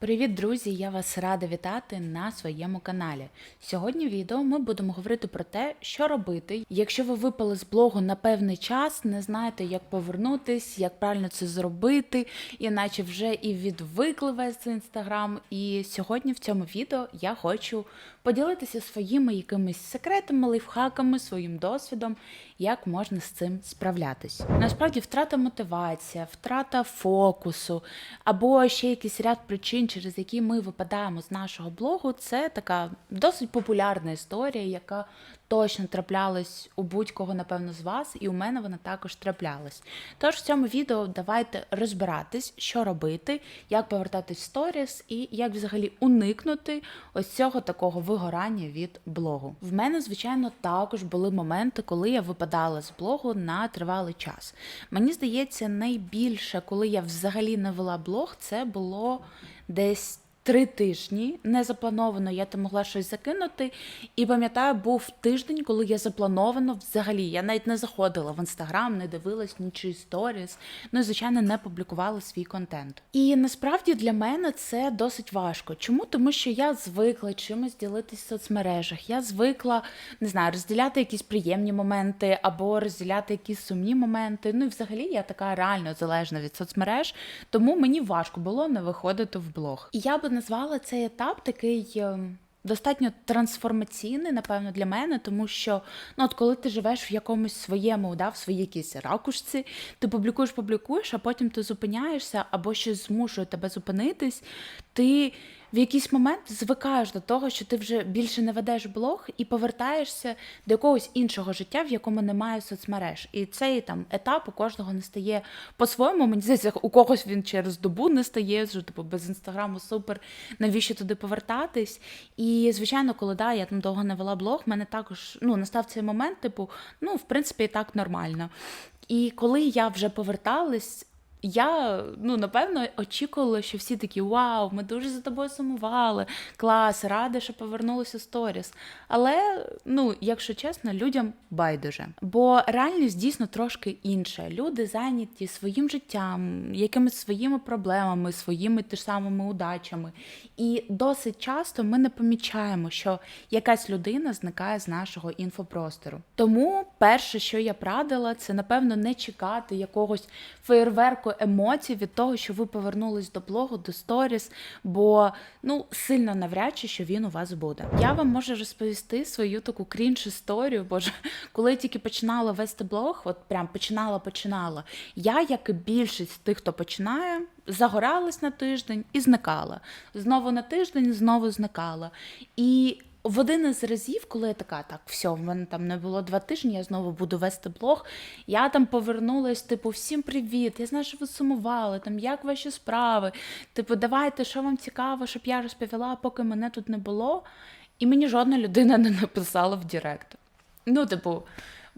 Привіт, друзі! Я вас рада вітати на своєму каналі. Сьогодні в відео ми будемо говорити про те, що робити, якщо ви випали з блогу на певний час, не знаєте, як повернутись, як правильно це зробити, іначе вже і відвикли весь інстаграм. І сьогодні в цьому відео я хочу поділитися своїми якимись секретами, лайфхаками, своїм досвідом, як можна з цим справлятись. Насправді, втрата мотивація, втрата фокусу або ще якийсь ряд причин, через які ми випадаємо з нашого блогу, це така досить популярна історія, яка точно траплялась у будь-кого, напевно, з вас, і у мене вона також траплялась. Тож в цьому відео давайте розбиратись, що робити, як повертатись в сторіс і як взагалі уникнути ось цього такого вигорання від блогу. В мене, звичайно, також були моменти, коли я випадала з блогу на тривалий час. Мені здається, найбільше, коли я взагалі не вела блог, це було десь. Три тижні не заплановано, я там могла щось закинути. І пам'ятаю, був тиждень, коли я заплановано взагалі. Я навіть не заходила в інстаграм, не дивилась нічий сторіс. Ну і звичайно, не публікувала свій контент. І насправді для мене це досить важко. Чому? Тому що я звикла чимось ділитись в соцмережах. Я звикла не знаю, розділяти якісь приємні моменти або розділяти якісь сумні моменти. Ну і взагалі я така реально залежна від соцмереж, тому мені важко було не виходити в блог. І я би назвала цей етап такий. ем, Достатньо трансформаційний, напевно, для мене, тому що ну, от коли ти живеш в якомусь своєму, да, в своїй якійсь ракушці, ти публікуєш, публікуєш, а потім ти зупиняєшся або щось змушує тебе зупинитись, ти в якийсь момент звикаєш до того, що ти вже більше не ведеш блог і повертаєшся до якогось іншого життя, в якому немає соцмереж. І цей там етап у кожного не стає по-своєму. Мені здається, у когось він через добу не стає, що типу без інстаграму супер, навіщо туди повертатись? І звичайно, коли да, я там довго не вела блог, мене також ну, настав цей момент, типу, ну, в принципі, і так нормально. І коли я вже поверталась. Я ну напевно очікувала, що всі такі вау, ми дуже за тобою сумували. Клас, рада, що повернулися сторіс. Але ну, якщо чесно, людям байдуже. Бо реальність дійсно трошки інша. Люди зайняті своїм життям, якимись своїми проблемами, своїми ж самими удачами. І досить часто ми не помічаємо, що якась людина зникає з нашого інфопростору. Тому перше, що я б радила, це напевно не чекати якогось феєрверку емоцій від того, що ви повернулись до блогу, до сторіс, бо ну сильно навряд чи що він у вас буде. Я вам можу розповісти свою таку крінж історію. Боже, коли я тільки починала вести блог, от прям починала, починала. Я, як і більшість тих, хто починає, загоралась на тиждень і зникала. Знову на тиждень, знову зникала. І в один із разів, коли я така, так, все, в мене там не було два тижні, я знову буду вести блог. Я там повернулась, типу, всім привіт. Я знаю, що ви сумували, там як ваші справи. Типу, давайте, що вам цікаво, щоб я розповіла, поки мене тут не було. І мені жодна людина не написала в Директ. Ну, типу,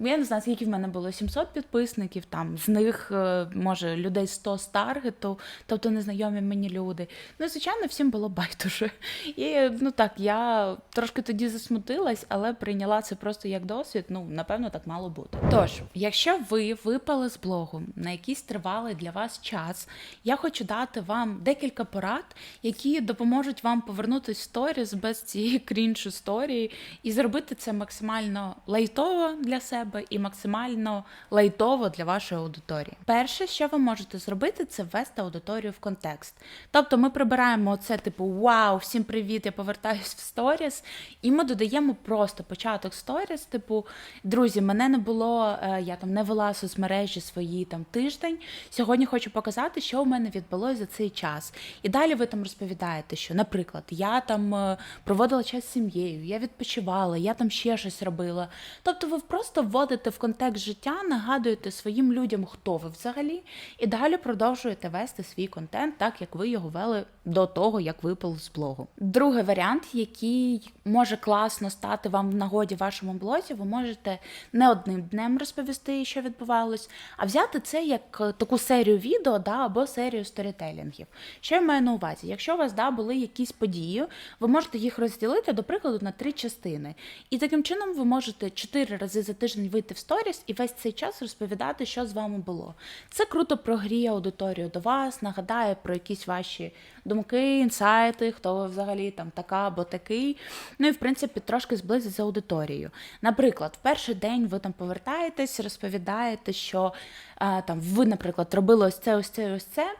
я не знаю, скільки в мене було 700 підписників, там з них, е, може, людей 100 з таргету, тобто незнайомі мені люди. Ну, звичайно, всім було байдуже. І ну так, я трошки тоді засмутилась, але прийняла це просто як досвід. Ну, напевно, так мало бути. Тож, якщо ви випали з блогу на якийсь тривалий для вас час, я хочу дати вам декілька порад, які допоможуть вам повернутися в сторіс без цієї крінж історії і зробити це максимально лайтово для себе і максимально лайтово для вашої аудиторії. Перше, що ви можете зробити, це ввести аудиторію в контекст. Тобто ми прибираємо це, типу, вау, всім привіт, я повертаюсь в сторіс, і ми додаємо просто початок сторіс, типу, друзі, мене не було, е, я там не вела соцмережі свої там тиждень. Сьогодні хочу показати, що у мене відбулося за цей час. І далі ви там розповідаєте, що, наприклад, я там е, проводила час з сім'єю, я відпочивала, я там ще щось робила. Тобто, ви просто вводите в контекст життя, нагадуєте своїм людям, хто ви взагалі, і далі продовжуєте вести свій контент, так як ви його вели до того, як випали з блогу. Другий варіант, який може класно стати вам в нагоді в вашому блозі, ви можете не одним днем розповісти, що відбувалось, а взяти це як е, таку серію відео да, або серію сторітелінгів. Що я маю на увазі? Якщо у вас да, були якісь події, ви можете їх розділити, до прикладу, на три частини. І таким чином ви можете чотири рази за тиждень вийти в сторіс і весь цей час розповідати, що з вами було. Це круто прогріє аудиторію до вас, нагадає про якісь ваші думки, інсайти, хто ви взагалі там така або такий. Ну і в принципі трошки зблизить з аудиторією. Наприклад, в перший день ви там повертаєтесь, розповідаєте, що а, там ви, наприклад, робили ось це, ось це, ось це,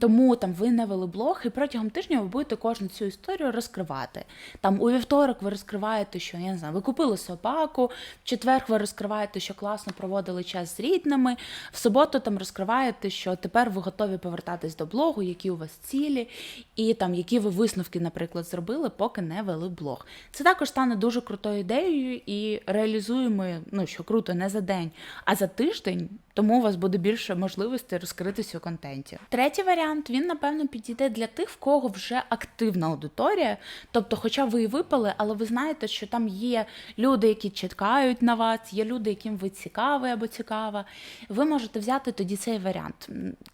тому там ви не вели блог, і протягом тижня ви будете кожну цю історію розкривати. Там у вівторок ви розкриваєте, що я не знаю, ви купили собаку, в четвер ви розкриваєте, що класно проводили час з рідними, в суботу там розкриваєте, що тепер ви готові повертатись до блогу, які у вас цілі, і там які ви висновки, наприклад, зробили, поки не вели блог. Це також стане дуже крутою ідеєю і реалізуємо, ну що круто, не за день, а за тиждень. Тому у вас буде більше можливостей розкритися у контенті. Третій варіант він напевно підійде для тих, в кого вже активна аудиторія. Тобто, хоча ви і випали, але ви знаєте, що там є люди, які чекають на вас, є люди, яким ви цікаві або цікава. Ви можете взяти тоді цей варіант.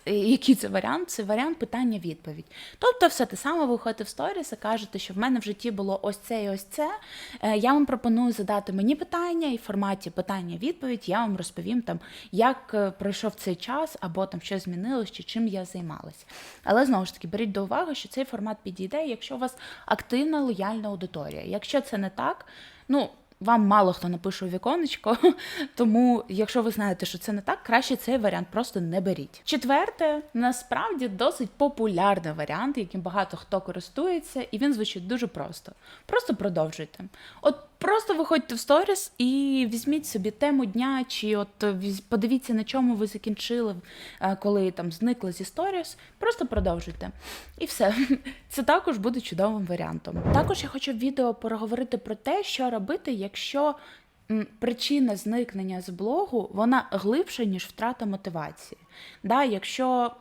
Який це варіант? Це варіант питання-відповідь. Тобто, все те саме виходите в сторіс і кажете, що в мене в житті було ось це і ось це. Е, Я вам пропоную задати мені питання, і в форматі питання-відповідь я вам розповім там, як е, пройшов цей час, або там що змінилось, чи чим я займалась. Але знову ж таки, беріть до уваги, що цей формат підійде, якщо у вас активна лояльна аудиторія. Якщо це не так, ну. Вам мало хто напише у віконечко, тому якщо ви знаєте, що це не так, краще цей варіант просто не беріть. Четверте, насправді досить популярний варіант, яким багато хто користується, і він звучить дуже просто. Просто продовжуйте. От просто виходьте в сторіс і візьміть собі тему дня, чи от подивіться, на чому ви закінчили, е, коли там зникли зі сторіс. Просто продовжуйте. І все. Це також буде чудовим варіантом. Також я хочу в відео поговорити про те, що робити, якщо причина зникнення з блогу вона глибша, ніж втрата мотивації. Да, якщо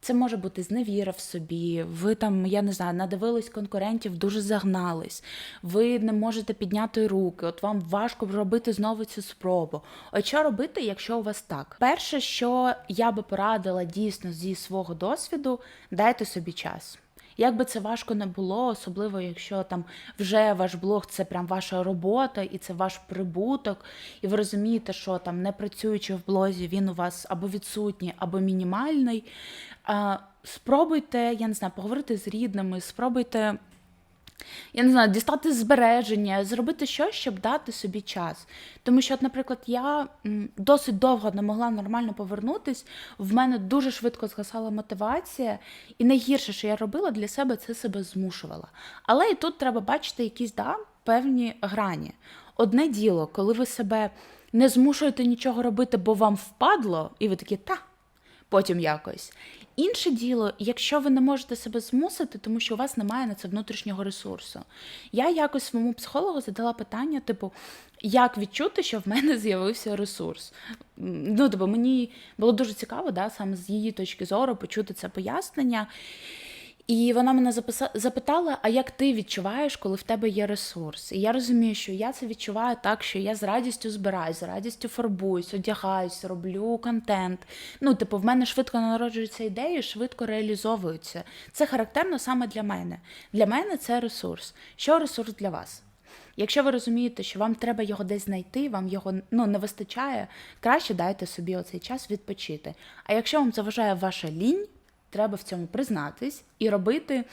це може бути зневіра в собі, ви там, я не знаю, надивились конкурентів, дуже загнались, ви не можете підняти руки, от вам важко робити знову цю спробу. От що робити, якщо у вас так? Перше, що я би порадила дійсно зі свого досвіду, дайте собі час. Як би це важко не було, особливо якщо там вже ваш блог це прям ваша робота і це ваш прибуток, і ви розумієте, що там не працюючи в блозі, він у вас або відсутній, або мінімальний. Спробуйте, я не знаю, поговорити з рідними, спробуйте я не знаю, дістати збереження, зробити щось, щоб дати собі час. Тому що, от, наприклад, я досить довго не могла нормально повернутись, в мене дуже швидко згасала мотивація, і найгірше, що я робила для себе, це себе змушувала. Але і тут треба бачити якісь да, певні грані. Одне діло, коли ви себе не змушуєте нічого робити, бо вам впадло, і ви такі та. Потім якось. Інше діло, якщо ви не можете себе змусити, тому що у вас немає на це внутрішнього ресурсу. Я якось своєму психологу задала питання, типу, як відчути, що в мене з'явився ресурс. Ну, типу, мені було дуже цікаво, да, саме з її точки зору почути це пояснення. І вона мене запитала: а як ти відчуваєш, коли в тебе є ресурс? І я розумію, що я це відчуваю так, що я з радістю збираюсь, з радістю фарбуюсь, одягаюсь, роблю контент. Ну, типу, в мене швидко народжуються ідеї, швидко реалізовуються. Це характерно саме для мене. Для мене це ресурс. Що ресурс для вас? Якщо ви розумієте, що вам треба його десь знайти, вам його ну, не вистачає, краще дайте собі оцей час відпочити. А якщо вам заважає ваша лінь, треба в цьому признатись і робити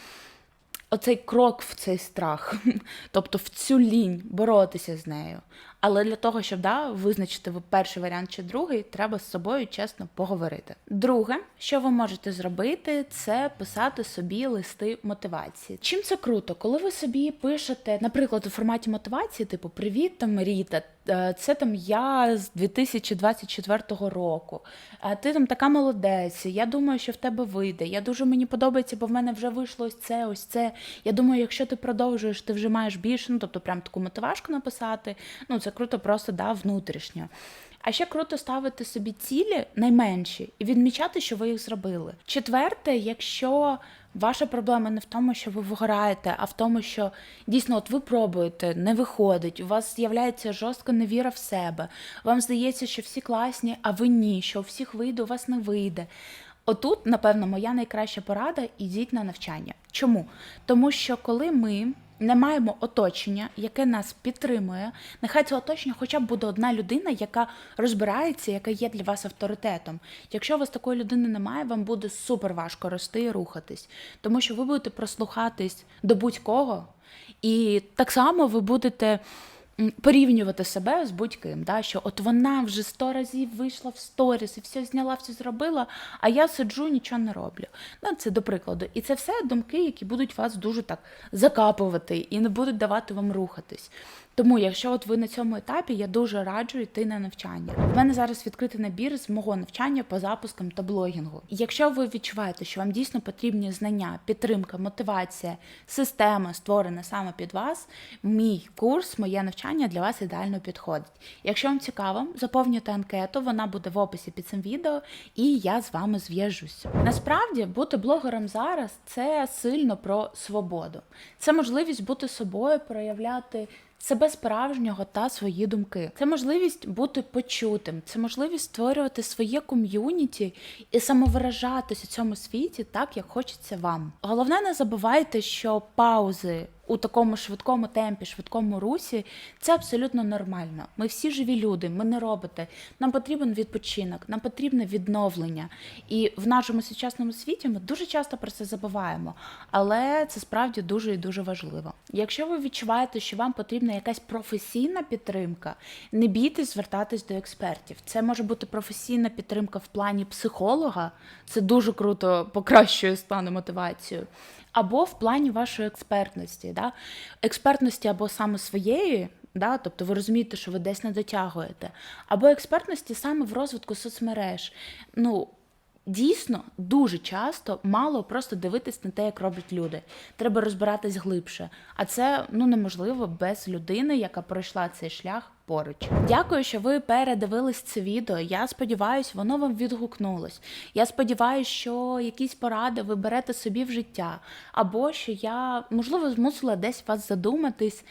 оцей крок в цей страх, тобто в цю лінь боротися з нею. Але для того, щоб да, визначити ви перший варіант чи другий, треба з собою чесно поговорити. Друге, що ви можете зробити, це писати собі листи мотивації. Чим це круто? Коли ви собі пишете, наприклад, у форматі мотивації, типу Привіт, там Ріта, е, це там я з 2024 року. А ти там така молодець. Я думаю, що в тебе вийде. Я дуже мені подобається, бо в мене вже вийшло ось це, ось це. Я думаю, якщо ти продовжуєш, ти вже маєш більше. Ну тобто, прям таку мотивашку написати. Ну це круто, просто да, внутрішньо. А ще круто ставити собі цілі найменші і відмічати, що ви їх зробили. Четверте, якщо ваша проблема не в тому, що ви вигораєте, а в тому, що дійсно от ви пробуєте, не виходить, у вас з'являється жорстка невіра в себе. Вам здається, що всі класні, а ви ні, що у всіх вийде, у вас не вийде. Отут, напевно, моя найкраща порада ідіть на навчання. Чому? Тому що коли ми не маємо оточення, яке нас підтримує, нехай це оточення хоча б буде одна людина, яка розбирається, яка є для вас авторитетом. Якщо у вас такої людини немає, вам буде супер важко рости і рухатись, тому що ви будете прослухатись до будь-кого, і так само ви будете. Порівнювати себе з будь-ким, да, що от вона вже сто разів вийшла в сторіс і все зняла, все зробила, а я сиджу, нічого не роблю. Ну, це до прикладу. І це все думки, які будуть вас дуже так закапувати і не будуть давати вам рухатись. Тому, якщо от ви на цьому етапі, я дуже раджу йти на навчання. У мене зараз відкритий набір з мого навчання по запускам та блогінгу. Якщо ви відчуваєте, що вам дійсно потрібні знання, підтримка, мотивація, система створена саме під вас, мій курс, моє навчання для вас ідеально підходить. Якщо вам цікаво, заповнюйте анкету, вона буде в описі під цим відео, і я з вами зв'яжусь. Насправді, бути блогером зараз це сильно про свободу. Це можливість бути собою, проявляти себе справжнього та свої думки. Це можливість бути почутим, це можливість створювати своє ком'юніті і самовиражатись у цьому світі так, як хочеться вам. Головне, не забувайте, що паузи. У такому швидкому темпі, швидкому русі це абсолютно нормально. Ми всі живі люди, ми не роботи. Нам потрібен відпочинок, нам потрібне відновлення. І в нашому сучасному світі ми дуже часто про це забуваємо. Але це справді дуже і дуже важливо. Якщо ви відчуваєте, що вам потрібна якась професійна підтримка, не бійтесь звертатись до експертів. Це може бути професійна підтримка в плані психолога. Це дуже круто покращує стан і мотивацію. Або в плані вашої експертності, да? експертності або саме своєї, да? тобто ви розумієте, що ви десь не дотягуєте, або експертності саме в розвитку соцмереж. Ну, Дійсно, дуже часто мало просто дивитись на те, як роблять люди. Треба розбиратись глибше. А це ну неможливо без людини, яка пройшла цей шлях поруч. Дякую, що ви передивились це відео. Я сподіваюся, воно вам відгукнулось. Я сподіваюся, що якісь поради ви берете собі в життя, або що я можливо змусила десь вас задуматись.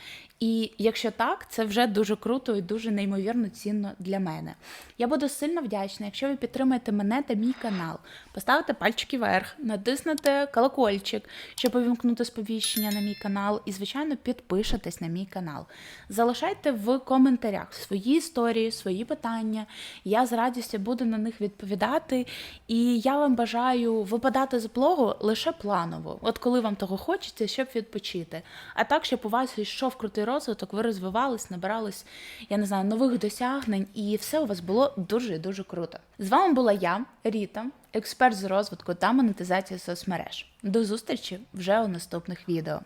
І якщо так, це вже дуже круто і дуже неймовірно цінно для мене. Я буду сильно вдячна, якщо ви підтримаєте мене та мій канал, поставите пальчики вверх, натиснете колокольчик, щоб увімкнути сповіщення на мій канал, і, звичайно, підпишетесь на мій канал. Залишайте в коментарях свої історії, свої питання. Я з радістю буду на них відповідати. І я вам бажаю випадати з блогу лише планово, от коли вам того хочеться, щоб відпочити. А так, щоб у вас йшов крутий розвиток, ви розвивались, набирались, я не знаю, нових досягнень, і все у вас було дуже і дуже круто. З вами була я, Ріта, експерт з розвитку та монетизації соцмереж. До зустрічі вже у наступних відео.